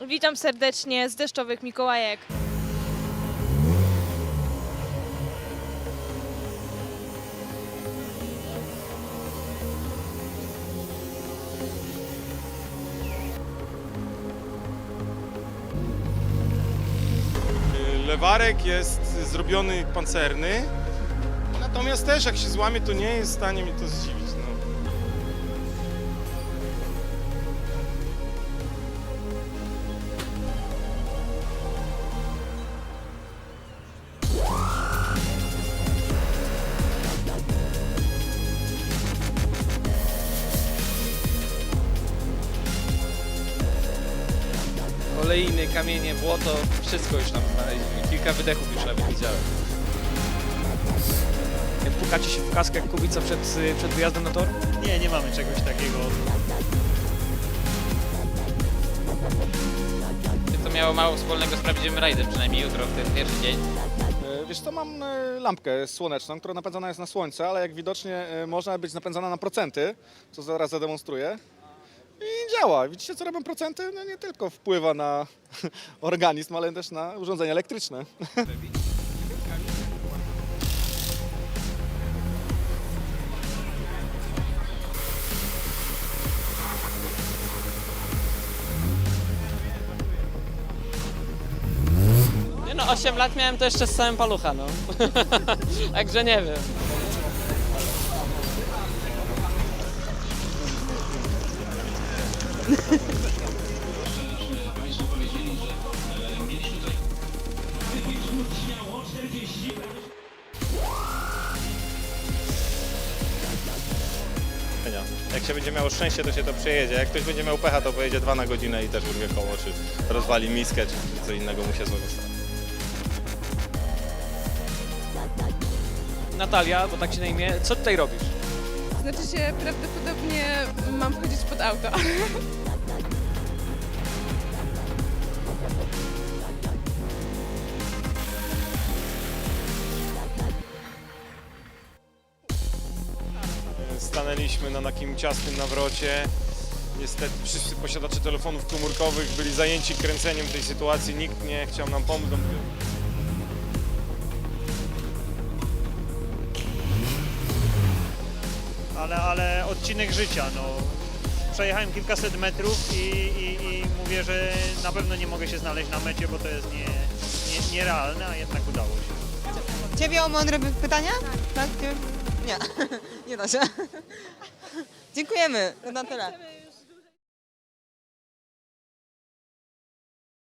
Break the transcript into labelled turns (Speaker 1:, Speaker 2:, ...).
Speaker 1: Witam serdecznie z deszczowych Mikołajek.
Speaker 2: Lewarek jest zrobiony pancerny, natomiast też jak się złamie, to nie jest w stanie mi to zdziwić. No.
Speaker 3: Oleiny, kamienie, błoto, wszystko już tam znaleźliśmy. Kilka wydechów już nawet widziałem.
Speaker 4: Pukacie się w kaskę jak kubica przed, y, przed wyjazdem na tor?
Speaker 5: Nie, nie mamy czegoś takiego.
Speaker 6: To miało mało wspólnego z prawdziwym rajdem, przynajmniej jutro, w ten pierwszy dzień.
Speaker 7: E, Wiesz co, mam e, lampkę słoneczną, która napędzana jest na słońce, ale jak widocznie e, można być napędzana na procenty, co zaraz zademonstruję. I działa. Widzicie, co robią procenty? No nie tylko wpływa na organizm, ale też na urządzenia elektryczne.
Speaker 8: Nie no, 8 lat miałem to jeszcze z całym palucha, no. Także nie wiem.
Speaker 2: Jak się będzie miało szczęście, to się to przejedzie. Jak ktoś będzie miał pecha, to pojedzie dwa na godzinę i też urwie koło, czy rozwali miskę, czy co innego mu się złego stanie.
Speaker 4: Natalia, bo tak się na imię, co tutaj robisz?
Speaker 9: Znaczy się, prawdopodobnie mam wchodzić pod auto.
Speaker 2: Stanęliśmy na takim ciasnym nawrocie. Niestety wszyscy posiadacze telefonów komórkowych byli zajęci kręceniem tej sytuacji. Nikt nie chciał nam pomóc.
Speaker 5: Ale, ale odcinek życia, no. Przejechałem kilkaset metrów i, i, i mówię, że na pewno nie mogę się znaleźć na mecie, bo to jest nie, nie, nierealne, a jednak udało się.
Speaker 10: Ciebie o mądre py- pytania? Tak? Nie. Nie, nie da się. Dziękujemy. To na tyle.